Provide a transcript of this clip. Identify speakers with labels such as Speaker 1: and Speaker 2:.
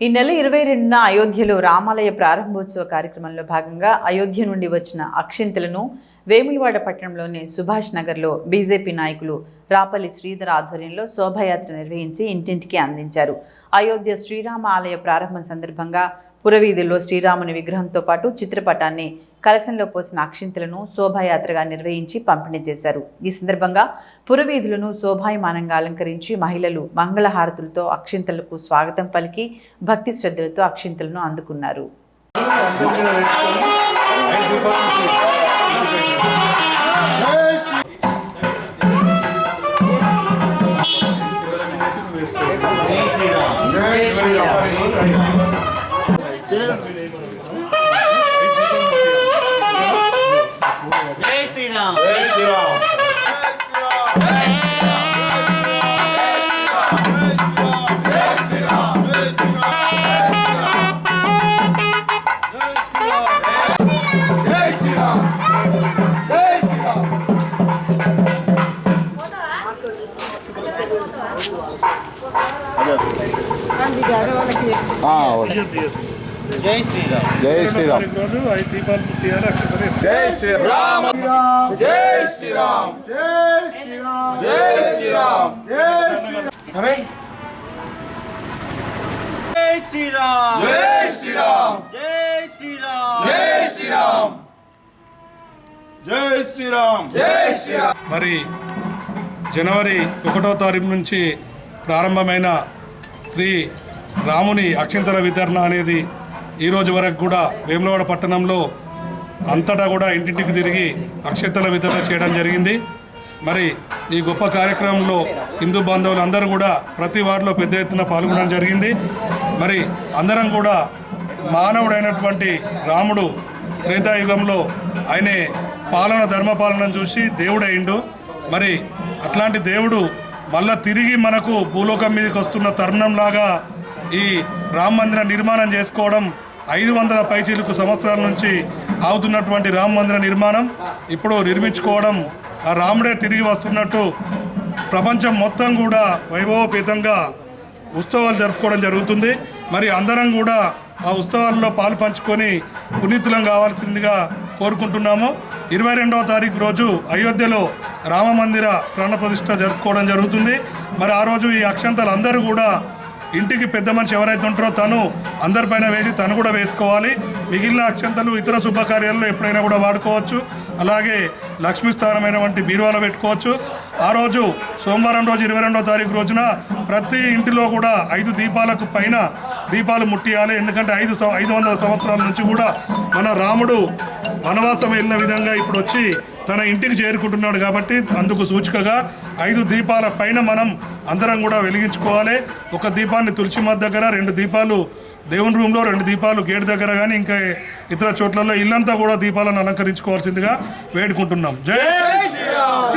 Speaker 1: ఈ నెల ఇరవై రెండున అయోధ్యలో రామాలయ ప్రారంభోత్సవ కార్యక్రమంలో భాగంగా అయోధ్య నుండి వచ్చిన అక్షింతలను వేములవాడ పట్టణంలోని సుభాష్ నగర్లో బీజేపీ నాయకులు రాపల్లి శ్రీధర్ ఆధ్వర్యంలో శోభాయాత్ర నిర్వహించి ఇంటింటికి అందించారు. అయోధ్య శ్రీరామ ఆలయ ప్రారంభం సందర్భంగా పురవీధుల్లో శ్రీరాముని విగ్రహంతో పాటు చిత్రపటాన్ని కలశంలో పోసిన అక్షింతలను శోభాయాత్రగా నిర్వహించి పంపిణీ చేశారు. ఈ సందర్భంగా పురవీధులను శోభాయమానంగా అలంకరించి మహిళలు మంగళహారతులతో అక్షింతలకు స్వాగతం పలికి భక్తి శ్రద్ధలతో అక్షింతలను అందుకున్నారు.
Speaker 2: జై శ్రీరామ్.
Speaker 3: జై శ్రీరామ్
Speaker 2: జై శ్రీరామ్ జై శ్రీరామ్ జై శ్రీరామ్
Speaker 3: జై శ్రీరామ్
Speaker 2: జై శ్రీరామ్ జై శ్రీరామ్ జై శ్రీరామ్ జై శ్రీరామ్ జై శ్రీరామ్ జై శ్రీరామ్
Speaker 3: జై శ్రీరామ్
Speaker 2: జై శ్రీరామ్
Speaker 3: జై శ్రీరామ్
Speaker 2: జై శ్రీరామ్ జై శ్రీరామ్ జై శ్రీరామ్
Speaker 4: మరి జనవరి ఒకటో తారీఖు నుంచి ప్రారంభమైన శ్రీ రాముని అక్షంతల వితరణ అనేది ఈ రోజు వరకు కూడా వేములవాడ పట్టణంలో అంతటా కూడా ఇంటింటికి తిరిగి అక్షతల వితరణ చేయడం జరిగింది. మరి ఈ గొప్ప కార్యక్రమంలో హిందూ బాంధవులు అందరూ కూడా ప్రతి వార్డులో పెద్ద ఎత్తున పాల్గొనడం జరిగింది. మరి అందరం కూడా మానవుడైనటువంటి రాముడు త్రేతాయుగంలో ఆయనే పాలన ధర్మపాలనను చూసి దేవుడయిండు మరి అట్లాంటి దేవుడు మళ్ళా తిరిగి మనకు భూలోకం మీదకి వస్తున్న తరుణంలాగా ఈ రామ మందిర నిర్మాణం చేసుకోవడం ఐదు వందల పైచీలకు సంవత్సరాల నుంచి ఆగుతున్నటువంటి రామ మందిర నిర్మాణం ఇప్పుడు నిర్మించుకోవడం ఆ రాముడే తిరిగి వస్తున్నట్టు ప్రపంచం మొత్తం కూడా వైభవపేతంగా ఉత్సవాలు జరుపుకోవడం జరుగుతుంది. మరి అందరం కూడా ఆ ఉత్సవాల్లో పాలు పంచుకొని పునీతులం కావాల్సిందిగా కోరుకుంటున్నాము. ఇరవై రెండవ తారీఖు రోజు అయోధ్యలో రామ మందిర ప్రాణప్రతిష్ఠ జరుపుకోవడం జరుగుతుంది. మరి ఆ రోజు ఈ అక్షంతలు అందరూ కూడా ఇంటికి పెద్ద మనిషి ఎవరైతే ఉంటారో తను అందరిపైన వేసి తను కూడా వేసుకోవాలి. మిగిలిన అక్షంతలు ఇతర శుభకార్యాల్లో ఎప్పుడైనా కూడా వాడుకోవచ్చు. అలాగే లక్ష్మీ వంటి బీరువాలో పెట్టుకోవచ్చు. ఆ రోజు సోమవారం రోజు ఇరవై రెండో తారీఖు రోజున ప్రతి ఇంటిలో కూడా ఐదు దీపాలకు పైన దీపాలు ముట్టియాలి. ఎందుకంటే ఐదు ఐదు వందల సంవత్సరాల నుంచి కూడా మన రాముడు వనవాసం వెళ్ళిన విధంగా ఇప్పుడు వచ్చి తన ఇంటికి చేరుకుంటున్నాడు కాబట్టి అందుకు సూచికగా ఐదు దీపాల పైన మనం అందరం కూడా వెలిగించుకోవాలి. ఒక దీపాన్ని తులసి మధ్య దగ్గర రెండు దీపాలు దేవుని రూమ్లో రెండు దీపాలు గేట్ దగ్గర కానీ ఇంకా ఇతర చోట్లలో ఇల్లంతా కూడా దీపాలను అలంకరించుకోవాల్సిందిగా వేడుకుంటున్నాం. జై!